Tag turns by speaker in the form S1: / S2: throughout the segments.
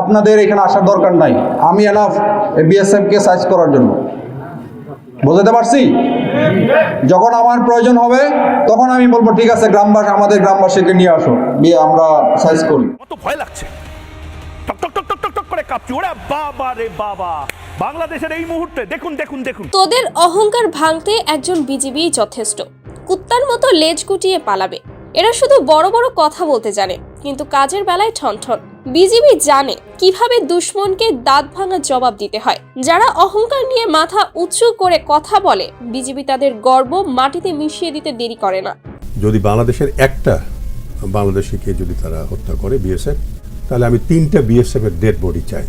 S1: আপনাদের এখানে আসার দরকার নাই। আমি এনাফ বিএসএফ কে সাইজ করার জন্য। বুঝতে পারছি? যখন আমার প্রয়োজন হবে তখন আমি বলব ঠিক আছে গ্রামবাসী আমাদের গ্রামবাসীকে নিয়ে আসো। দিয়ে আমরা সাইজ করি।
S2: কত ভয় লাগছে। টক টক টক টক টক টক করে কাঁপছে। ওরা বাবা রে বাবা। বাংলাদেশের এই মুহূর্তে দেখুন দেখুন দেখুন।
S3: তোদের অহংকার ভাঙতে একজন বিজিবি যথেষ্ট। কুত্তার মতো লেজ গুটিয়ে পালাবে। এরা শুধু বড় বড় কথা বলতে জানে কিন্তু কাজের বেলায় ঠনঠন। বিজিবি জানে কীভাবে দুশ্মনকে দাঁত ভাঙা জবাব দিতে হয়। যারা অহংকার নিয়ে মাথা উঁচু করে কথা বলে বিজিবি তাদের গর্ব মাটিতে মিশিয়ে দিতে দেরি করে না।
S4: যদি বাংলাদেশের একটা বাংলাদেশিকে যদি তারা হত্যা করে বিএসএফ তাহলে আমি তিনটা বিএসএফ এর ডেড বডি চাই।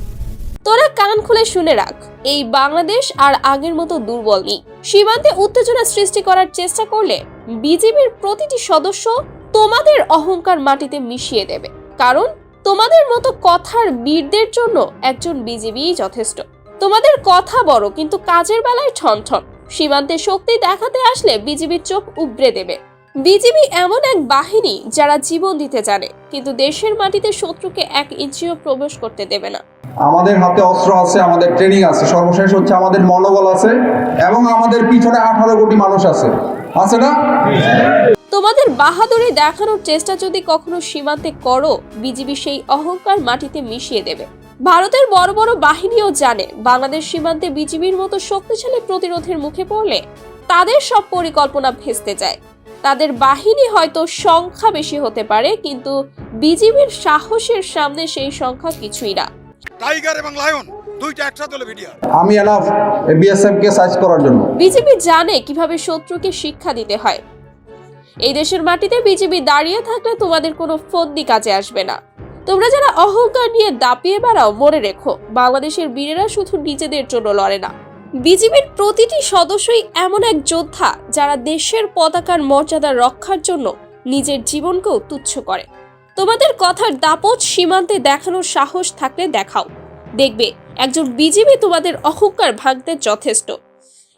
S3: তোরা কান খুলে শুনে রাখ এই বাংলাদেশ আর আগের মতো দুর্বল নেই। সীমান্তে উত্তেজনা সৃষ্টি করার চেষ্টা করলে বিজিবির প্রতিটি সদস্য তোমাদের অহংকার মাটিতে মিশিয়ে দেবে। কারণ তোমাদের মতো কথার বীরদের জন্য একজন বিজিবিই যথেষ্ট। তোমাদের কথা বড়, কিন্তু কাজের বেলায় ঠনঠন। সীমান্তে শক্তি দেখাতে আসলে বিজিবির চোখ উবড়ে দেবে। বিজিবি এমন এক বাহিনী যারা জীবন দিতে জানে, কিন্তু দেশের মাটিতে শত্রুকে এক ইঞ্চিও প্রবেশ করতে দেবে না।
S1: আমাদের হাতে অস্ত্র আছে, আমাদের ট্রেনিং আছে, সর্বশেষ হচ্ছে আমাদের মনোবল আছে, এবং আমাদের পিছনে আঠারো কোটি মানুষ আছে। আছে না?
S3: তোমাদের বাহাদুরি দেখানোর চেষ্টা যদি কখনো সীমান্তে করো বিজিবি সেই অহংকার মাটিতে মিশিয়ে দেবে। ভারতের বড় বড় বাহিনীও জানে বাংলাদেশ সীমান্তে বিজিবির মতো শক্তিশালী প্রতিরোধের মুখে পড়লে তাদের সব পরিকল্পনা ভেস্তে যায়। তাদের বাহিনী হয়তো সংখ্যা বেশি হতে পারে কিন্তু বিজিবির সাহসের সামনে সেই সংখ্যা কিছুই না।
S5: টাইগার এবং লায়ন দুইটা একসাথে হলো ভিডিও
S1: আমি এনাফ বিএসএফ কে সাইজ করার জন্য।
S3: বিজেপি জানে কীভাবে শত্রুকে শিক্ষা দিতে হয়। এই দেশের মাটিতে বিজেপি দাঁড়িয়ে থাকলে তোমাদের কোনো ফন্দি কাজে আসবে না। তোমরা যারা অহংকার নিয়ে দাপিয়ে বেড়াও, মনে রেখো, বাংলাদেশের বীরেরা শুধু নিজেদের জন্য লড়ে না। বিজেপির প্রতিটি সদস্যই এমন এক যোদ্ধা, যারা দেশের পতাকার মর্যাদা রক্ষার জন্য নিজের জীবনকেও তুচ্ছ করে। তোমাদের কথার দাপট সীমান্তে দেখানোর সাহস থাকলে দেখাও। দেখবে, একজন বিজেপি তোমাদের অহংকার ভাঙতে যথেষ্ট।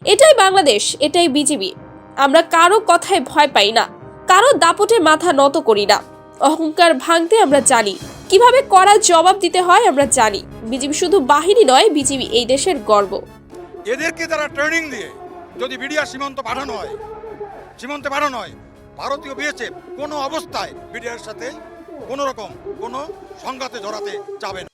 S3: এটাই বাংলাদেশ, এটাই বিজিবি আমরা কারও কথায় ভয় পাই না, কারও দাপটে মাথা নত করি না। অহংকার ভাঙতে আমরা জানি, কীভাবে করার জবাব দিতে হয় আমরা জানি। বিজিবি শুধু বাহিনী নয়, বিজিবি এই দেশের গর্ব।
S5: এদেরকে তারা ট্রেনিং দিয়ে যদি বিডিআর সীমান্ত পাঠানো হয়, সীমান্তে পাঠানো হয়, ভারতীয় বিএসএফ কোনো অবস্থায় বিডিআর সাথে কোনো রকম কোনো সংঘাতে জড়াতে যাবে না।